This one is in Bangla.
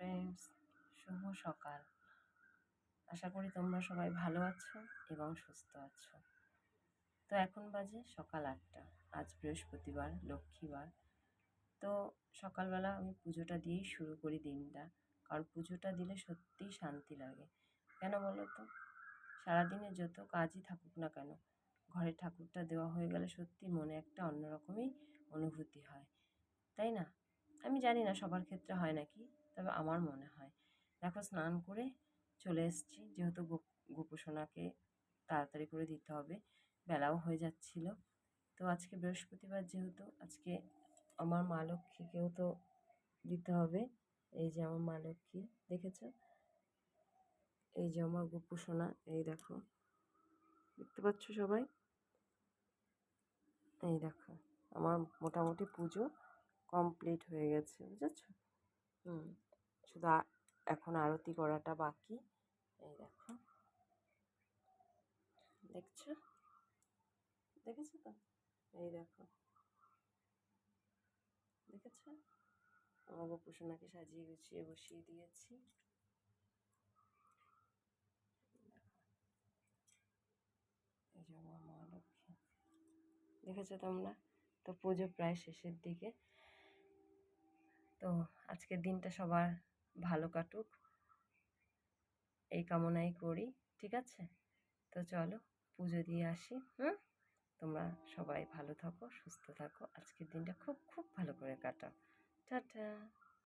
ফ্রেন্ডস শুভ সকাল। আশা করি তোমরা সবাই ভালো আছো এবং সুস্থ আছো। তো এখন বাজে সকাল আটটা, আজ বৃহস্পতিবার, লক্ষ্মীবার। তো সকালবেলা আমি পুজোটা দিয়েই শুরু করি দিনটা, কারণ পুজোটা দিলে সত্যিই শান্তি লাগে। কেন বলো তো? সারাদিনে যত কাজই থাকুক না কেন ঘরে ঠাকুরটা দেওয়া হয়ে গেলে সত্যি মনে একটা অন্যরকমই অনুভূতি হয়। তাই না? আমি জানি না সবার ক্ষেত্রে হয় নাকি। তবে আমার মনে হয়। দেখো, স্নান করে চলে এসেছি। যেহেতু গোপোষণাকে তাড়াতাড়ি করে দিতে হবে। বেলাও হয়ে যাচ্ছিল। তো আজকে বৃহস্পতিবার যেহেতু, আজকে আমার মা লক্ষ্মীকেও তো দিতে হবে। এই যে আমার মা লক্ষ্মী, দেখেছ? এই যে আমার গোপোষণা এই দেখো। দেখতে পাচ্ছ সবাই? এই দেখো, আমার মোটামুটি পুজো কমপ্লিট হয়ে গেছে, বুঝেছ? হুম শুধু এখন আরতি করাটা বাকি। এই দেখো। দেখছ? দেখেছ তো? এই দেখো। দেখেছ? আমার গোপুসোনাকে সাজিয়ে গুছিয়ে বসিয়ে দিয়েছি। এই দেখেছ তোমরা? তো পুজো প্রায় শেষের দিকে। তো আজকের দিনটা সবার ভালো কাটুক। এই কামনাই করি, ঠিক আছে? তো চলো, পুজো দিয়ে আসি, হুম? তোমরা সবাই ভালো থাকো, সুস্থ থাকো। আজকের দিনটা খুব